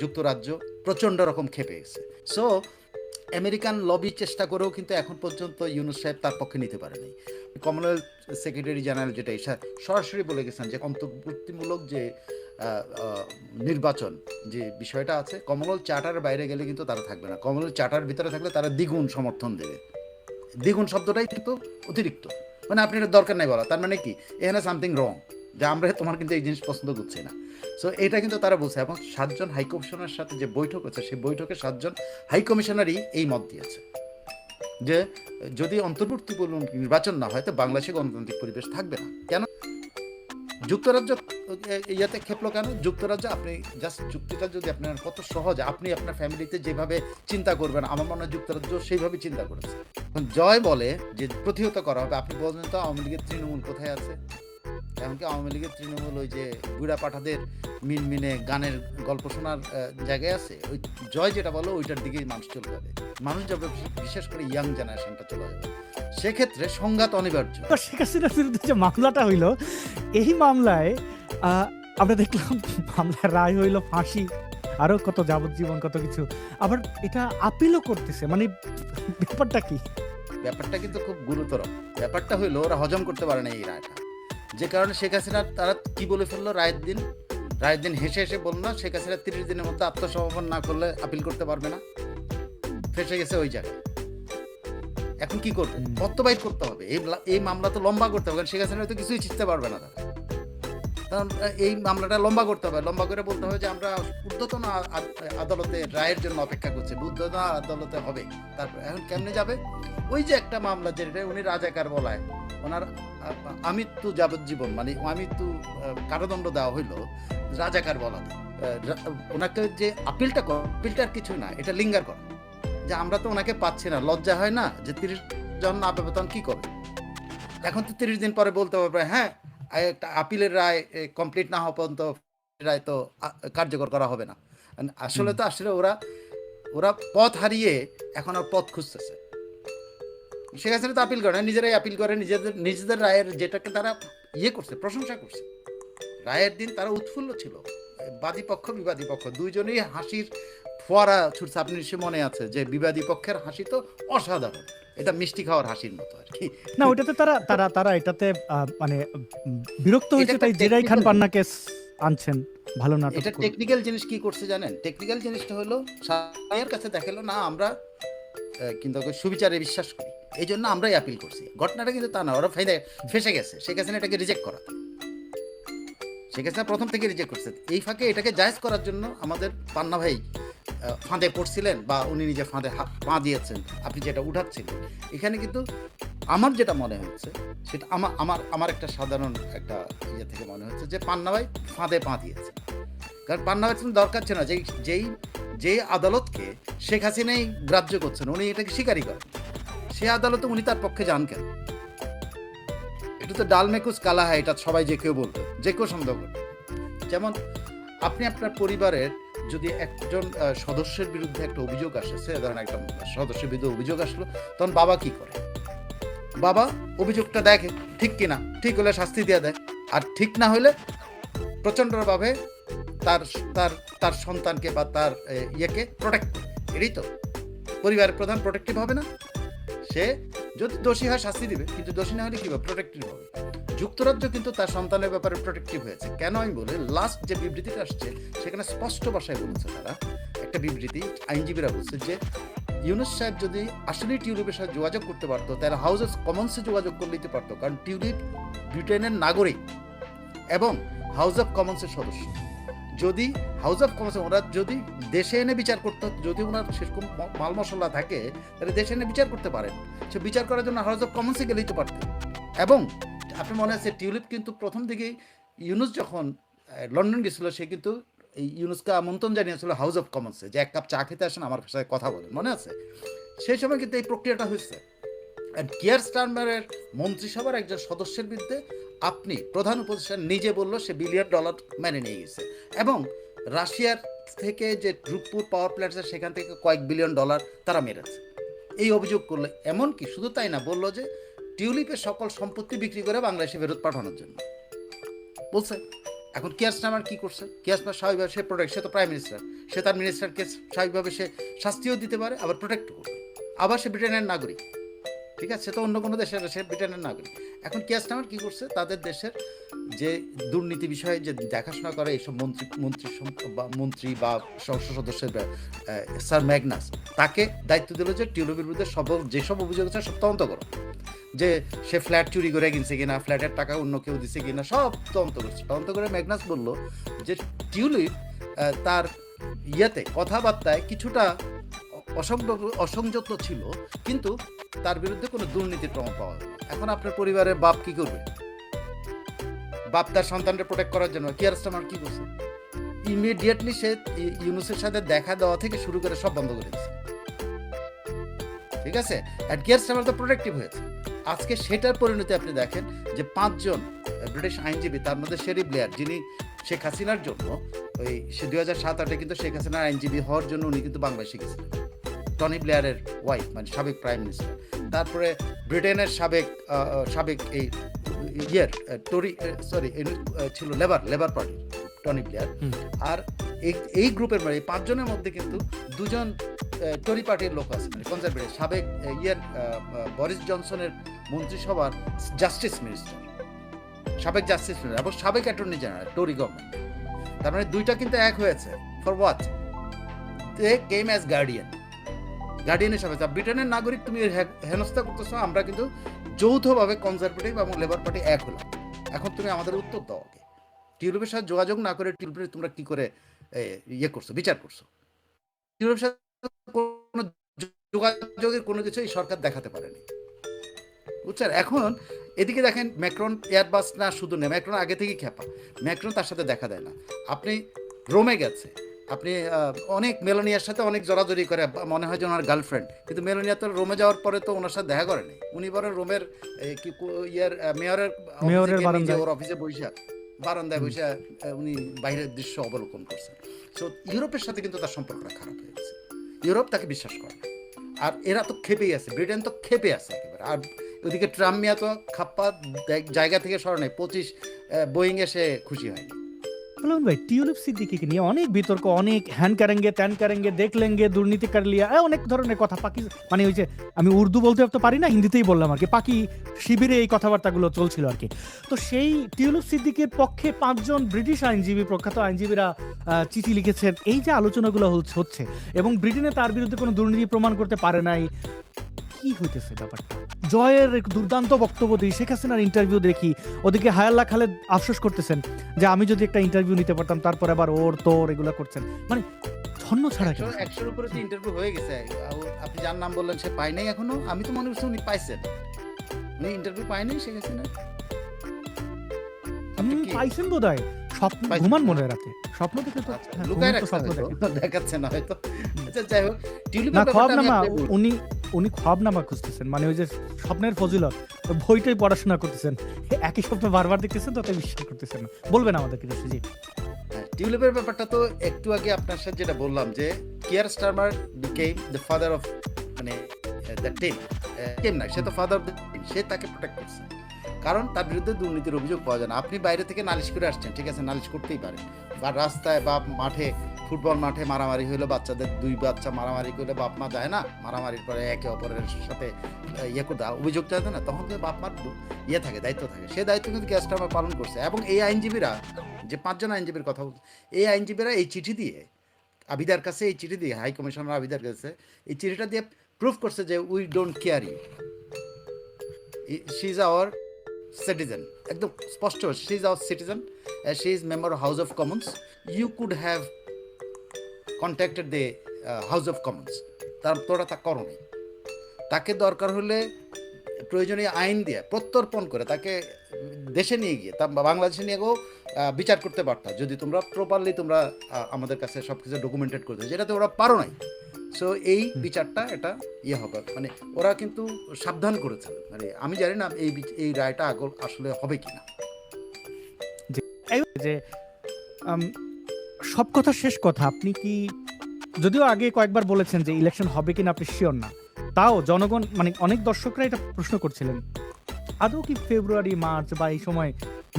যুক্তরাজ্য প্রচণ্ড রকম খেপে গেছে। সো আমেরিকান লবি চেষ্টা করেও কিন্তু এখন পর্যন্ত ইউনুস সাহেব তার পক্ষে নিতে পারেনি। কমনওয়েলথ সেক্রেটারি জেনারেল যেটা সা- সরাসরি বলে গেছেন যে অন্তর্বর্তীমূলক যে নির্বাচন যে বিষয়টা আছে কমনওয়েলথ চার্টারের বাইরে গেলে কিন্তু তারা থাকবে না। কমনওয়েলথ চার্টার ভিতরে থাকলে তারা দ্বিগুণ সমর্থন দেবে। দ্বিগুণ শব্দটাই কিন্তু অতিরিক্ত। মানে আপনি এটা দরকার নাই বলা। তার মানে কি? এখানে সামথিং রং যে আমরা তোমার কিন্তু এই জিনিস পছন্দ করছি না। সো এটা কিন্তু তারা বলছে এবং সাতজন হাই কমিশনার সাথে যে বৈঠক হচ্ছে, সেই বৈঠকে সাতজন হাই কমিশনারই এই মত দিয়েছে যে, যদি অন্তর্বর্তীমূলক নির্বাচন না হয়, তো বাংলাদেশে গণতান্ত্রিক পরিবেশ থাকবে না। কেন? যুক্তরাজ্য ইয়াতে খেপলো কেন? যুক্তরাজ্য, আপনি জাস্ট যুক্তিটা যদি আপনার কত সহজ, আপনি আপনার ফ্যামিলিতে যেভাবে চিন্তা করবেন, আমার মনে হয় যুক্তরাজ্য সেইভাবে চিন্তা করেছে। জয় বলে যে প্রতিহত করা হবে, আপনি বলেন তো আওয়ামী লীগের তৃণমূল কোথায় আছে? এমনকি আওয়ামী লীগের তৃণমূল ওই যে গুড়া পাঠাদের মিনমিনে গানের গল্প শোনার জায়গায় আছে। ওই জয় যেটা বলো ওইটার দিকেই মানুষ চলে যাবে। মানুষ যাবে বিশেষ- করে ইয়াং জেনারেশনটা চলে যাবে। সেক্ষেত্রে সংঘাত অনিবার্য। শেখ হাসিনার বিরুদ্ধে যে মামলাটা হইল এই মামলায় আহ, আমরা দেখলাম মামলার রায় হইল ফাঁসি আরও কত যাবজ্জীবন কত কিছু। আবার এটা আপিলও করতেছে মানে ব্যাপারটা কি? ব্যাপারটা কিন্তু খুব গুরুতর। ব্যাপারটা হইল ওরা হজম করতে পারে না এই রায়টা। যে কারণে শেখ হাসিনা তারা কি বলে ফেলল রায়ের দিন? রায়ের দিন হেসে হেসে বলল না শেখ হাসিনা তিরিশ দিনের মধ্যে আত্মসমর্পণ না করলে আপিল করতে পারবে না। ফেসে গেছে ওই জায়গায়। এখন কি করবে? হুম। করতে হবে। এই এই মামলা তো লম্বা করতে হবে কারণ শেখ হাসিনা তো কিছুই চিনতে পারবে না তারা। কারণ এই মামলাটা লম্বা করতে হবে। লম্বা করে বলতে হবে যে আমরা ঊর্ধ্বতন আদালতে রায়ের জন্য অপেক্ষা করছি। ঊর্ধ্বতন আদালতে হবে। তারপর এখন কেমনে যাবে? ওই যে একটা মামলা যেটা উনি রাজাকার বলায়, ওনার আমৃত্যু যাবজ্জীবন মানে আমৃত্যু কারাদণ্ড দেওয়া হইল রাজাকার বলা ওনাকে যে আপিলটা কর, আপিলটা কিছু না, এটা লিঙ্গার করা। যে আমরা তো ওনাকে পাচ্ছি না, লজ্জা হয় না যে তিরিশ জন না পাবে তখন কি করবে? এখন তো তিরিশ দিন পরে বলতে পারবে হ্যাঁ আপিলের রায় কমপ্লিট না হওয়া পর্যন্ত রায় তো কার্যকর করা হবে না। আসলে তো আসলে ওরা ওরা পথ হারিয়ে এখন আর পথ খুঁজতেছে। শেখ হাসিনা তো আপিল করে না, নিজেরাই আপিল করে নিজেদের নিজেদের রায়ের যেটাকে তারা ইয়ে করছে প্রশংসা করছে। রায়ের দিন তারা উৎফুল্ল ছিল। বাদী পক্ষ বিবাদী পক্ষ দুইজনেই হাসির ফোয়ারা ছুটছে। আপনি নিশ্চয়ই মনে আছে যে বিবাদী পক্ষের হাসি তো অসাধারণ। এটা মিষ্টি খাওয়ার হাসির মতো আর কি। না ওইটাতে তারা তারা তারা এটাতে মানে বিরক্ত হয়েছে তাই জেরাই খান পান্নাকে আনছেন ভালো নাটক এটা টেকনিক্যাল জিনিস কি করছে জানেন? টেকনিক্যাল জিনিসটা হলো সায়ের কাছে দেখাল না আমরা কিন্তু সুবিচারে বিশ্বাস করি। এই জন্য আমরাই আপিল করছি। ঘটনাটা কিন্তু তা না ওরা ফাইদে ফেসে গেছে। শেখ হাসিনা এটাকে রিজেক্ট করা শেখ হাসিনা প্রথম থেকে রিজেক্ট করছে। এই ফাঁকে এটাকে জায়েজ করার জন্য আমাদের পান্না ভাই ফাঁদে পড়ছিলেন বা উনি নিজে ফাঁদে পা দিয়েছেন, আপনি যেটা উঠাচ্ছিলেন, এখানে কিন্তু আমার যেটা মনে হচ্ছে, সেটা আমার আমার আমার একটা সাধারণ একটা ইয়ে থেকে মনে হচ্ছে যে পান্না ভাই ফাঁদে পা দিয়েছে কারণ পান্না ভাই দরকার ছিল না, যেই যেই যেই আদালতকে শেখ হাসিনাই গ্রাহ্য করছেন, উনি এটাকে স্বীকারই করেন। সে আদালতে উনি তার পক্ষে যান কেন? এটা তো ডালমেকুস কালা হয় এটা সবাই যে কেউ বলবে, যে কেউ সন্দেহ করবে। যেমন আপনি আপনার পরিবারের যদি একজন সদস্যের বিরুদ্ধে একটা অভিযোগ আসেছে, ধরেন একটা সদস্যের বিরুদ্ধে অভিযোগ আসলো, তখন বাবা কি করে? বাবা অভিযোগটা দেখে, ঠিক কিনা? ঠিক হলে শাস্তি দিয়ে দেয়। আর ঠিক না হলে প্রচণ্ডভাবে তার তার তার সন্তানকে বা তার ইয়েকে প্রোটেক্ট এটাই তো। পরিবারের প্রধান প্রোটেক্টিভ হবে না? সে যদি দোষী হয় শাস্তি দিবে, কিন্তু দোষী না হলে কি প্রোটেক্টিভ হবে। যুক্তরাজ্য কিন্তু তার সন্তানের ব্যাপারে প্রোটেক্টিভ হয়েছে। কেন আমি বলি? লাস্ট যে বিবৃতিটা আসছে, সেখানে স্পষ্ট ভাষায় বলেছে তারা। একটা বিবৃতি আইনজীবীরা বলছে যে, ইউনুস সাহেব যদি আসলে টিউলিপের সাথে যোগাযোগ করতে পারতো, তাহলে হাউস অফ কমন্সে যোগাযোগ করে নিতে পারতো। কারণ টিউলিপ ব্রিটেনের নাগরিক এবং হাউস অফ কমন্সের সদস্য। যদি হাউস অফ কমন্স ওরা যদি দেশে এনে বিচার করতে, যদি ওনার সেরকম মাল মশলা থাকে, তাহলে দেশে এনে বিচার করতে পারেন। সে বিচার করার জন্য হাউস অফ কমন্সে গেলেই তো পারতেন। এবং আপনি মনে আছে টিউলিপ কিন্তু প্রথম দিকেই ইউনুস যখন লন্ডন গেছিল, সে কিন্তু এই ইউনুসকে আমন্ত্রণ জানিয়েছিল হাউস অফ কমন্সে যে এক কাপ চা খেতে আসেন, আমার সাথে কথা বলেন। মনে আছে? সেই সময় কিন্তু এই প্রক্রিয়াটা হয়েছে। কিয়ার স্টারমারের মন্ত্রিসভার একজন সদস্যের বিরুদ্ধে আপনি প্রধান উপদেষ্টা নিজে বলল সে বিলিয়ন ডলার মেনে নিয়ে গেছে। এবং রাশিয়ার থেকে যে রূপপুর পাওয়ার প্ল্যান্ট আছে, সেখান থেকে কয়েক বিলিয়ন ডলার তারা মেরেছে। এই অভিযোগ করলে। এমনকি শুধু তাই না, বলল যে টিউলিপের সকল সম্পত্তি বিক্রি করে বাংলাদেশে ফেরত পাঠানোর জন্য। বলছে, এখন কিয়ার স্টামার কি করছে? কিয়ার স্বাভাবিকভাবে সে প্রোটেক্ট সে তো প্রাইম মিনিস্টার সে তার মিনিস্টারকে স্বাভাবিকভাবে সে শাস্তিও দিতে পারে, আবার প্রোটেক্ট করবে। আবার সে ব্রিটেনের নাগরিক। ঠিক আছে তো অন্য কোনো দেশের, সে ব্রিটেনের নাগরিক। এখন কিয়ার স্টামার কি করছে? তাদের দেশের যে দুর্নীতি বিষয়ে যে দেখাশোনা করে এইসব মন্ত্রী মন্ত্রী বা মন্ত্রী বা সংসদ সদস্যের স্যার ম্যাগনাস, তাকে দায়িত্ব দিল যে টিউলিপের বিরুদ্ধে সব, যেসব অভিযোগ আছে সব তদন্ত করো। যে সে ফ্ল্যাট চুরি করে কিনছে কিনা, ফ্ল্যাটের টাকা অন্য কেউ দিছে কিনা, সব তদন্ত করছে। তদন্ত করে ম্যাগনাস বলল যে টিউলিপ তার ইয়েতে কথাবার্তায় কিছুটা অসংযত ছিল, কিন্তু তার বিরুদ্ধে কোনো দুর্নীতির প্রমাণ পাওয়া গেল এখন আপনার পরিবারের বাপ কি করবে? বাপ তার সন্তানকে প্রোটেক্ট করার জন্য। কিয়ার স্টামার কি করছে? ইমিডিয়েটলি সে ইউনুসের সাথে দেখা দেওয়া থেকে শুরু করে সব বন্ধ করে দিচ্ছে ঠিক আছে? অ্যান্ড কিয়ার স্টামার তো প্রোটেক্টিভ হয়েছে। আজকে সেটার পরিণতি আপনি দেখেন যে পাঁচজন ব্রিটিশ আইনজীবী, তার মধ্যে শেরি ব্লেয়ার যিনি শেখ হাসিনার জন্য, ওই সে দুই হাজার সাত আটে কিন্তু শেখ হাসিনার আইনজীবী হওয়ার জন্য উনি কিন্তু বাংলাদেশে গেছিলেন। টনি ব্লেয়ারের ওয়াইফ মানে সাবেক প্রাইম মিনিস্টার তারপরে ব্রিটেনের সাবেক সাবেক এই ইয়ের টরি সরি ছিল Labour Labour Party Tony Blair. আর এই এই গ্রুপের মানে এই পাঁচজনের মধ্যে কিন্তু দুজন টরি পার্টির লোক আছে মানে কনজারভেটিভ সাবেক ইয়ের বরিস জনসনের মন্ত্রিসভার জাস্টিস মিনিস্টার সাবেক জাস্টিস মিনিস্টার এবং সাবেক অ্যাটর্নি জেনারেল টরি গভর্নমেন্ট তার মানে দুইটা কিন্তু এক হয়েছে for what they game as guardian guardian হিসাবে তা ব্রিটেনের নাগরিক তুমি হেনস্থা করতেছ, আমরা কিন্তু যৌথভাবে কনজারভেটিভ এবং লেবার পার্টি এক হলাম। এখন তুমি আমাদের উত্তর দাও আগে। টিউলিপের সাথে যোগাযোগ না করে টিউলিপের তোমরা কি করে ইয়ে করছ, বিচার করছ? টিউলিপের সাথে কোনো যোগাযোগের কোনো কিছু এই সরকার দেখাতে পারেনি। বুঝছেন? এখন এদিকে দেখেন ম্যাক্রন এয়ারবাস না, শুধু নেই ম্যাক্রন আগে থেকেই খেপা ম্যাক্রন তার সাথে দেখা দেয় না। আপনি রোমে গেছে। আপনি অনেক মেলোনিয়ার সাথে অনেক জড়াজড়ি করে মনে হয় যে ওনার গার্লফ্রেন্ড কিন্তু মেলোনিয়া তো রোমে যাওয়ার পরে তো ওনার সাথে দেখা করেনি উনি বরং রোমের কি কো- মেয়রের মেয়রের বারান্দায়। ওর অফিসে বসে বারান্দায় বসে উনি বাইরের দৃশ্য অবলোকন করছেন। সো ইউরোপের সাথে কিন্তু তার সম্পর্কটা খারাপ হয়ে গেছে। ইউরোপ তাকে বিশ্বাস করে না। আর এরা তো খেপেই আছে ব্রিটেন তো খেপে আছে একেবারে। আর ওদিকে ট্রাম্প মিয়া তো খাপ্পা জায়গা থেকে সরে নেই পঁচিশ বোয়িং এ সে খুশি হয়নি। বলুন ভাই, টিউলিপ সিদ্দিকিকে নিয়ে অনেক বিতর্ক, অনেক হ্যান কারেঙ্গে ত্যান কারেঙ্গে দেখলেঙ্গে, দুর্নীতি কার লিয়া অনেক ধরনের কথা পাকি মানে ওই যে আমি উর্দু বলতে তো পারি না, হিন্দিতেই বললাম আর কি পাকি শিবিরে এই কথাবার্তাগুলো চলছিল আর কি। তো সেই টিউলিপ সিদ্দিকের পক্ষে পাঁচজন ব্রিটিশ আইনজীবী, প্রখ্যাত আইনজীবীরা চিঠি লিখেছেন, এই যে আলোচনাগুলো হচ্ছে এবং ব্রিটেনে তার বিরুদ্ধে কোনো দুর্নীতি প্রমাণ করতে পারে নাই কি হইতেছে ব্যাপারটা? জয়ের এক দুর্দান্ত বক্তব্য দিই। শেখ হাসিনার ইন্টারভিউ দেখি। ওদিকে হায়াল্লা খালেদ আফসোস করতেছেন যে আমি যদি একটা ইন্টারভিউ নিতে পারতাম তারপর আবার ওর তোর এগুলা করছেন। মানে ছাড়া কেন একশোর উপরে তো ইন্টারভিউ হয়ে গেছে। আপনি যার নাম বললেন সে পায় নাই এখনও। আমি তো মনে করছি উনি পাইছেন। উনি ইন্টারভিউ পায়নি সে গেছে না আপনি হুম, পাইছেন বোধ হয় স্বপ্ন ঘুমান মনে রাতে। স্বপ্ন দেখে তো আচ্ছা, হ্যাঁ, লুকায় রাখছে হয়তো, দেখাচ্ছে না হয়তো। আচ্ছা যাই হোক। টিউলিপের ব্যাপারটা। উনি উনি খবনামা খুঁজতেছেন মানে ওই যে স্বপ্নের ফজিলত বইটাই পড়াশোনা করতেছেন। একই স্বপ্ন বারবার দেখতেছেন তাতে বিশ্বাস করতেছেন না। বলবেন আমাদেরকে জি। হ্যাঁ, টিউলিপের ব্যাপারটা তো একটু আগে আপনার সাথে যেটা বললাম যে Keir Starmer became the father of মানে দ্য টিম টিম না সে তো ফাদার অফ দ্য সে তাকে প্রোটেক্ট করছে। কারণ তার বিরুদ্ধে দুর্নীতির অভিযোগ পাওয়া যায় না। আপনি বাইরে থেকে নালিশ করে আসছেন ঠিক আছে নালিশ করতেই পারেন। বা রাস্তায় বা মাঠে ফুটবল মাঠে মারামারি হইল, বাচ্চাদের দুই বাচ্চা মারামারি করলে বাপ মা যায় না? মারামারির পরে একে অপরের সাথে ইয়ে করে দেওয়া অভিযোগ চাইতে না? তখন কিন্তু বাপ মার ইয়ে থাকে, দায়িত্ব থাকে। সেই দায়িত্ব কিন্তু গ্যাসটা আমার পালন করছে। এবং এই আইনজীবীরা, যে পাঁচজন আইনজীবীর কথা বলছে, এই আইনজীবীরা এই চিঠি দিয়ে, আবিদার কাছে এই চিঠি দিয়ে, হাই কমিশনার আবিদার কাছে এই চিঠিটা দিয়ে প্রুফ করছে যে we don't care you she is our citizen একদম স্পষ্ট she is our citizen she is member House of Commons you could have contacted the House of Commons তার তোরা তা করো নাই। তাকে দরকার হলে প্রয়োজনীয় আইন দিয়ে প্রত্যর্পণ করে তাকে দেশে নিয়ে গিয়ে তা বাংলাদেশে নিয়ে গিয়েও বিচার করতে পারতা। যদি তোমরা প্রপারলি তোমরা আমাদের কাছে সব কিছু ডকুমেন্টেড করতে যেটাতে ওরা পারো নাই। সো এই বিচারটা এটা ইয়ে হবে। মানে ওরা কিন্তু সাবধান করেছে। মানে আমি জানি না এই এই রায়টা আসলে হবে কিনা। এই যে সব কথা শেষ কথা। আপনি কি যদিও আগে কয়েকবার বলেছেন যে ইলেকশন হবে কিনা আপনি শিওর না, তাও জনগণ মানে অনেক দর্শকরা এটা প্রশ্ন করছিলেন। আদৌ কি ফেব্রুয়ারি মার্চ বা এই সময়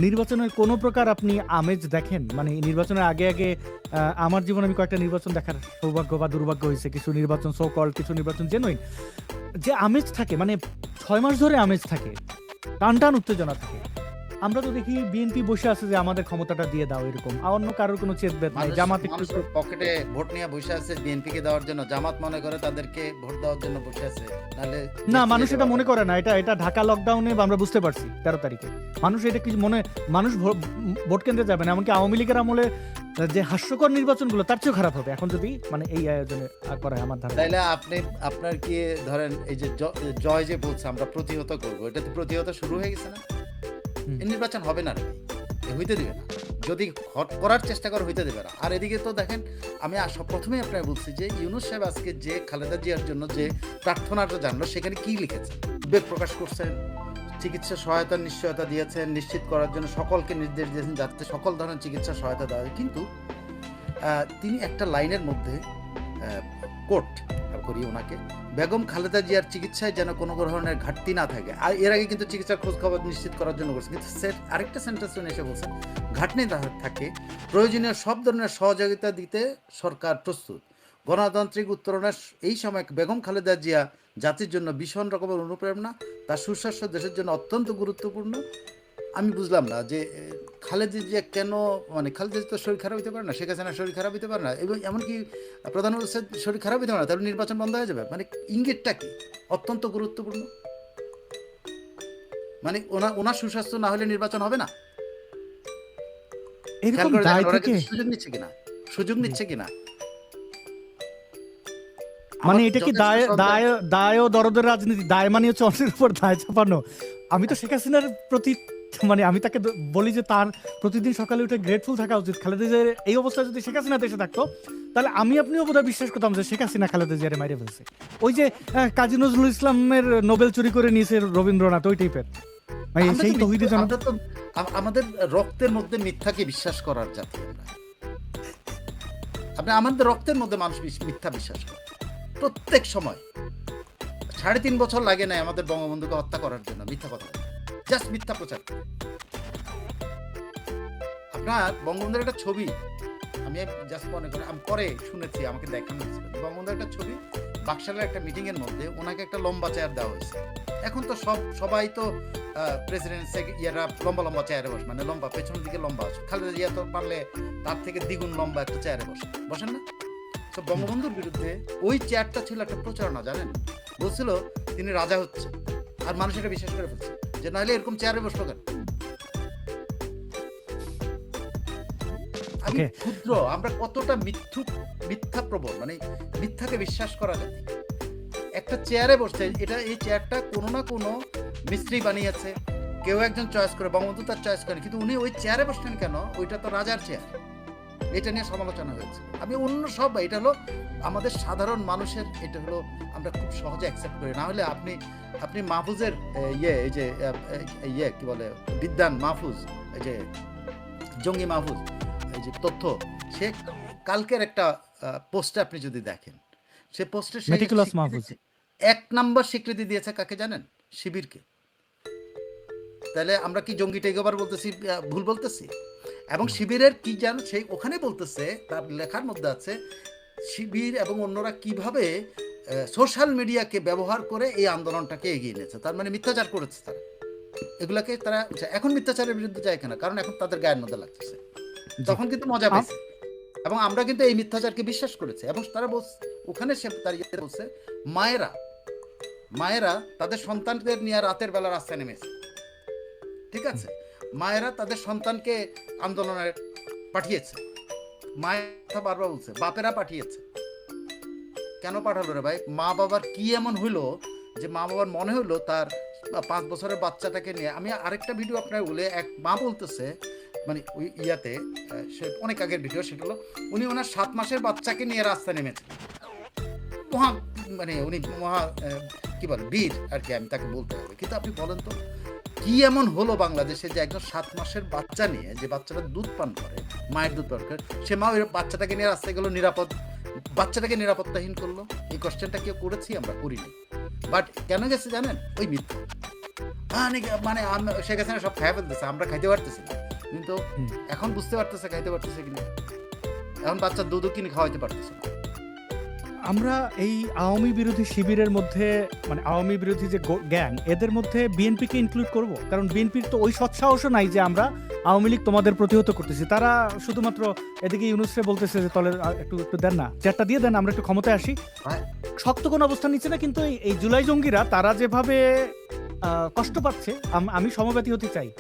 নির্বাচনের কোনো প্রকার আপনি আমেজ দেখেন? মানে নির্বাচনের আগে আগে আমার জীবনে আমি কয়েকটা নির্বাচন দেখার সৌভাগ্য বা দুর্ভাগ্য হয়েছে। কিছু নির্বাচন সো কল কিছু নির্বাচন জেনুইন যে আমেজ থাকে মানে ছয় মাস ধরে আমেজ থাকে টান টান উত্তেজনা থাকে। আমরা তো দেখি বিএনপি বসে আছে যে আমাদের ক্ষমতাটা দিয়ে দাও এরকম আর অন্য কারোর কোনো চেতবেদ নাই মানুষ- জামাত একটু পকেটে ভোট নিয়ে বসে আছে বিএনপি কে দেওয়ার জন্য জামাত মনে করে তাদেরকে ভোট দেওয়ার জন্য বসে আছে নাহলে না মানুষ এটা মনে করে না এটা এটা ঢাকা লকডাউনে আমরা বুঝতে পারছি তেরো তারিখে। মানুষ এটা কি মনে মানুষ ভোট কেন্দ্রে যাবে না এমনকি আওয়ামী লীগের আমলে যে হাস্যকর নির্বাচনগুলো তার চেয়েও খারাপ হবে। এখন যদি মানে এই আয়োজনে করা আমার ধারণা। তাইলে আপনি আপনার কি ধরেন এই যে জয় যে বলছে আমরা প্রতিহত করব এটা তো প্রতিহত শুরু হয়ে গেছে না? নির্বাচন হবে না হইতে দিবে না। যদি হট করার চেষ্টা করে, হইতে দেবে না। আর এদিকে তো দেখেন, আমি প্রথমেই আপনাকে বলছি যে, ইউনুস সাহেব আজকে যে খালেদা জিয়ার জন্য যে প্রার্থনাটা জানলো, সেখানে কি লিখেছে? উদ্বেগ প্রকাশ করছেন, চিকিৎসা সহায়তার নিশ্চয়তা দিয়েছেন, নিশ্চিত করার জন্য সকলকে নির্দেশ দিয়েছেন যাতে সকল ধরনের চিকিৎসা সহায়তা দেওয়া হয়। কিন্তু তিনি একটা লাইনের মধ্যে কোর্ট করি ওনাকে বেগম খালেদা জিয়ার চিকিৎসায় যেন কোনো ধরনের ঘাটতি না থাকে। আর এর আগে কিন্তু চিকিৎসার খোঁজ খবর নিশ্চিত করার জন্য করছে কিন্তু আরেকটা সেন্টেন্স উনি এসে বলছেন, ঘাটতি না থাকে, প্রয়োজনীয় সব ধরনের সহযোগিতা দিতে সরকার প্রস্তুত। গণতান্ত্রিক উত্তরণের এই সময় বেগম খালেদা জিয়া জাতির জন্য ভীষণ রকমের অনুপ্রেরণা। তার সুস্বাস্থ্য দেশের জন্য অত্যন্ত গুরুত্বপূর্ণ। আমি বুঝলাম না যে খালেদা জিয়া কেন মানে খালেদা তো শরীর খারাপ হতে পারে না শেখ হাসিনার শরীর খারাপ হতে পারে না এবং এমনকি প্রধানমন্ত্রীর শরীর খারাপ হতে পারে না তাহলে নির্বাচন বন্ধ হয়ে যাবে। মানে ইঙ্গিতটা কি? অত্যন্ত গুরুত্বপূর্ণ। মানে ওনার ওনার সুস্বাস্থ্য না হলে নির্বাচন হবে না। সুযোগ নিচ্ছে কিনা? সুযোগ নিচ্ছে কিনা? মানে এটা কি দায় দায় দায় ও দরদের রাজনীতি দায় মানে হচ্ছে অন্যের উপর দায় চাপানো। আমি তো শেখ হাসিনার প্রতি মানে আমি তাকে বলি যে তার প্রতিদিন সকালে উঠে গ্রেটফুল থাকা উচিত। খালেদা জিয়ার এই অবস্থায় যদি শেখ হাসিনা দেশে থাকতো তাহলে আমি আপনিও বোধহয় বিশ্বাস করতাম যে শেখ হাসিনা খালেদা জিয়ারে মাইরে ফেলছে। ওই যে কাজী নজরুল ইসলামের নোবেল চুরি করে নিয়েছে রবীন্দ্রনাথ ওই টাইপের মানে সেই তহিদি আমাদের রক্তের মধ্যে মিথ্যাকে বিশ্বাস করার জাতি আপনি আমাদের রক্তের মধ্যে মানুষ মিথ্যা বিশ্বাস করে। প্রত্যেক সময়। সাড়ে তিন বছর লাগে না আমাদের বঙ্গবন্ধুকে হত্যা করার জন্য মিথ্যা কথা। জাস্ট মিথ্যা প্রচার। আপনার বঙ্গবন্ধুর একটা ছবি, আমি জাস্ট মনে করি, আমি পরে শুনেছি, আমাকে দেখানো হয়েছিল। যে বঙ্গবন্ধুর একটা ছবি বাকশালের একটা মিটিং এর মধ্যে ওনাকে একটা লম্বা চেয়ার দেওয়া হয়েছে। এখন তো সব সবাই তো প্রেসিডেন্ট ইয়ারা লম্বা লম্বা চেয়ারে বসে মানে লম্বা, পেছনের দিকে লম্বা আছে। খালেদা জিয়া তো পারলে তার থেকে দ্বিগুণ লম্বা একটা চেয়ারে বসে। বসেন না। তো বঙ্গবন্ধুর বিরুদ্ধে ওই চেয়ারটা ছিল একটা প্রচারণা, জানেন? বলছিল তিনি রাজা হচ্ছে আর মানুষ এটা বিশ্বাস করে ফেলছে। যে নাহলে এরকম চেয়ারে বসল কেন? আমি. ক্ষুদ্র আমরা কতটা মিথ্যু মিথ্যা প্রবল মানে মিথ্যাকে বিশ্বাস করা যায়? একটা চেয়ারে বসছে এটা এই চেয়ারটা কোনো না কোনো মিস্ত্রি বানিয়েছে কেউ একজন চয়েস করে বঙ্গবন্ধু তার চয়েস করেন কিন্তু উনি ওই চেয়ারে বসছেন কেন? ওইটা তো রাজার চেয়ার এটা নিয়ে সমালোচনা হয়েছে। আমি অন্য সব এটা হলো আমাদের সাধারণ মানুষের এটা হলো আমরা খুব সহজে অ্যাকসেপ্ট করি। না হলে আপনি আপনি মাহফুজের ইয়ে এই যে ইয়ে কি বলে বিদ্যান মাহফুজ এই যে জঙ্গি মাহফুজ এই যে তথ্য সে কালকের একটা পোস্টে আপনি যদি দেখেন সে পোস্টে। এক নাম্বার স্বীকৃতি দিয়েছে কাকে জানেন? শিবিরকে। তাহলে আমরা কি জঙ্গি টেকওভার বলতেছি ভুল বলতেছি? এবং শিবিরের কি জান সেই ওখানে বলতেছে তার লেখার মধ্যে আছে শিবির এবং অন্যরা কীভাবে সোশ্যাল মিডিয়াকে ব্যবহার করে এই আন্দোলনটাকে এগিয়ে নিয়েছে। তার মানে মিথ্যাচার করেছে তারা। এগুলাকে তারা এখন মিথ্যাচারের বিরুদ্ধে যায় কেন? কারণ এখন তাদের গায়ের মধ্যে লাগতেছে। তখন কিন্তু মজা পেয়েছে এবং আমরা কিন্তু এই মিথ্যাচারকে বিশ্বাস করেছি। এবং তারা বলছে ওখানে সে তার বলছে মায়েরা মায়েরা তাদের সন্তানদের নিয়ে রাতের বেলা রাস্তায় নেমেছে। ঠিক আছে? মায়েরা তাদের সন্তানকে আন্দোলনে পাঠিয়েছে। মায়ের কথা বারবার বলছে, বাপেরা পাঠিয়েছে। কেন পাঠালো রে ভাই? মা বাবার কি এমন হইল যে মা বাবার মনে হলো তার পাঁচ বছরের বাচ্চাটাকে নিয়ে? আমি আরেকটা ভিডিও আপনার বলে এক মা বলতেছে মানে ওই ইয়াতে সে অনেক আগের ভিডিও সেটা হলো, উনি ওনার সাত মাসের বাচ্চাকে নিয়ে রাস্তায় নেমেছে। মহা মানে উনি মহা কি বলে, বীর আর কি, আমি তাকে বলতে হবে কিন্তু আপনি বলেন তো কি এমন হলো বাংলাদেশে যে একজন সাত মাসের বাচ্চা নিয়ে যে বাচ্চাটা দুধ পান করে মায়ের দুধ পান করে সে মা ওই বাচ্চাটাকে নিয়ে রাস্তায় গেলো নিরাপদ বাচ্চাটাকে নিরাপত্তাহীন করল? এই কোশ্চেনটা কেউ করেছি আমরা? করিনি। বাট কেন গেছে জানেন? ওই মিথ্যা মানে মানে শেখ হাসিনা সব খাই ফেলতেছে আমরা খাইতে পারতেছি না। কিন্তু এখন বুঝতে পারতেছে খাইতে পারতেছে কিনা? এখন বাচ্চা দুধও কিনে খাওয়াইতে পারতেছে না। আমরা এই আওয়ামী বিরোধী শিবিরের মধ্যে মানে আওয়ামী বিরোধী যে গ্যাং এদের মধ্যে বিএনপিকে ইনক্লুড করব। কারণ বিএনপির তো ওই সৎসাহসও নাই যে আমরা আওয়ামী লীগ তোমাদের প্রতিহত করতেছি। তারা শুধুমাত্র এদিকে ইউনুসরে বলতেছে যে তলে একটু একটু দেন না চেয়ারটা দিয়ে দেন আমরা একটু ক্ষমতায় আসি। হ্যাঁ। শক্ত কোনো অবস্থান নিচ্ছে না কিন্তু এই- এই জুলাই জঙ্গিরা তারা যেভাবে কষ্ট পাচ্ছে আমি সমব্যতি হতে চাই।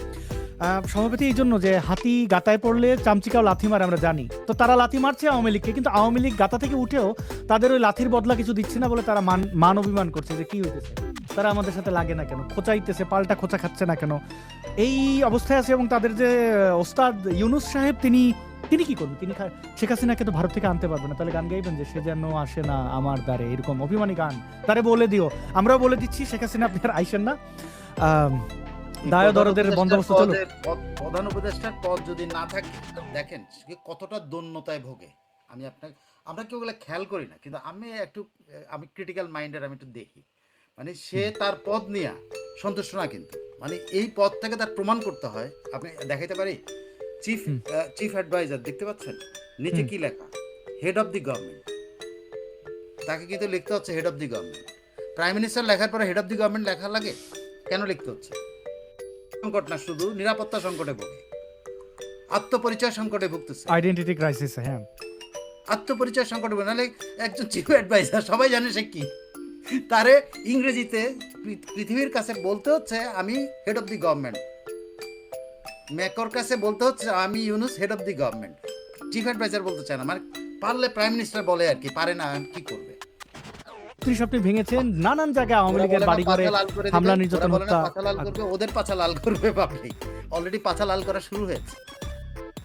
আহ, সমব্যতি এই জন্য যে হাতি গাতায় পড়লে চামচিকাও লাথি মারে আমরা জানি। তো তারা লাথি মারছে আওয়ামী লীগকে কিন্তু আওয়ামী লীগ গাতা থেকে উঠেও তাদের ওই লাথির বদলা কিছু দিচ্ছে না বলে তারা মান মান অভিমান করছে যে কি হইতেছে। তারা আমাদের সাথে লাগে না কেন? খোঁচাইতেছে পাল্টা খোঁচা খাচ্ছে না কেন? এই অবস্থায় আছে এবং তাদের যে আহ, ওস্তাদ ইউনুস সাহেব তিনি তিনি কি করবেন তিনি খা- শেখ হাসিনাকে তো ভারত থেকে আনতে পারবেন না। তাহলে গান গাইবেন যে সে যেন আসে না আমার দ্বারে। এরকম অভিমানী গান। তারে বলে দিও। আমরাও বলে দিচ্ছি শেখ হাসিনা আপনি আর আইসেন না। আম, দায় দরদের বন্দোবস্ত পদ- প্রধান উপদেষ্টার পদ যদি না থাকে দেখেন সে কতটা দন্যতায় ভোগে। আমি আপনাকে আমরা ওগুলো খেয়াল করি না কিন্তু আমি একটু আমি ক্রিটিক্যাল মাইন্ডের আমি একটু দেখি। মানে সে তার পদ নিয়ে সন্তুষ্ট না কিন্তু। মানে এই পদ থেকে তার প্রমাণ করতে হয়। আপনি দেখাইতে পারি? চিফ চিফ অ্যাডভাইজার দেখতে পাচ্ছেন? নিচে কি লেখা? হেড অফ দি গভর্নমেন্ট তাকে কিন্তু লিখতে হচ্ছে head of the government prime minister লেখার পরে হেড অফ দি গভর্নমেন্ট লেখা লাগে? কেন লিখতে হচ্ছে? সংকট না শুধু নিরাপত্তা সংকটে ভোগে। আত্মপরিচয় সংকটে ভুগতেছে। আইডেন্টিটি ক্রাইসিস হ্যাঁ। আত্মপরিচয় সংকটে ভোগে নাহলে একজন চিফ অ্যাডভাইজার সবাই জানে সে কি। তারে ইংরেজিতে পৃথিবীর কাছে বলতে হচ্ছে আমি হেড অফ দি গভর্নমেন্ট ম্যাকর কাছে বলতে হচ্ছে আমি Yunus head of the government chief adviser বলতে চায় না। মানে পারলে প্রাইম মিনিস্টার বলে আর কি পারে না কি করবে? ত্রিশ স্বপ্নে ভেঙেছেন নানান জায়গায় আওয়ামী লীগের বাড়ি করে হামলা নির্যাতন হত্যা করবে ওদের পাছা লাল করবে পাবলিক অলরেডি পাছা লাল করা শুরু হয়েছে।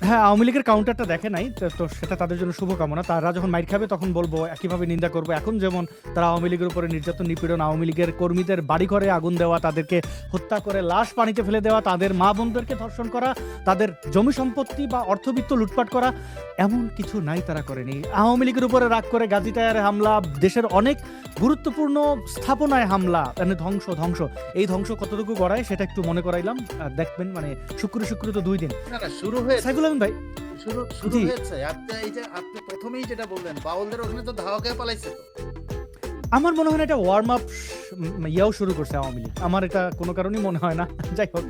হ্যাঁ আওয়ামী লীগের কাউন্টারটা দেখে নাই তো সেটা তাদের জন্য শুভকামনা। তারা যখন মাইর খাবে তখন বলব একইভাবে নিন্দা করব। এখন যেমন তারা আওয়ামী লীগের উপরে নির্যাতন নিপীড়ন আওয়ামী লীগের কর্মীদের বাড়িঘরে আগুন দেওয়া তাদেরকে হত্যা করে লাশ পানিতে ফেলে দেওয়া তাদের মা বোনদেরকে ধর্ষণ করা তাদের জমি সম্পত্তি বা অর্থবিত্ত লুটপাট করা এমন কিছু নাই তারা করেনি। আওয়ামী লীগের উপরে রাগ করে গাজী টায়ারে হামলা দেশের অনেক গুরুত্বপূর্ণ স্থাপনায় হামলা মানে ধ্বংস ধ্বংস। এই ধ্বংস কতটুকু গড়ায় সেটা একটু মনে করাইলাম। দেখবেন মানে শুক্র শুক্র তো দুই দিন। শুরু হয়েছে। সাইফুল ভাই। শুরু শুরু। হয়েছে। আপনি এই যে আপনি প্রথমেই যেটা বললেন বাউলদের ওখানে তো ধাওয়া খেয়ে পালাইছে আমার মনে হয় না এটা ওয়ার্ম আপ ইয়াও শুরু করছে আওয়ামী লীগ। আমার এটা কোনো কারণেই মনে হয় না। যাই হোক।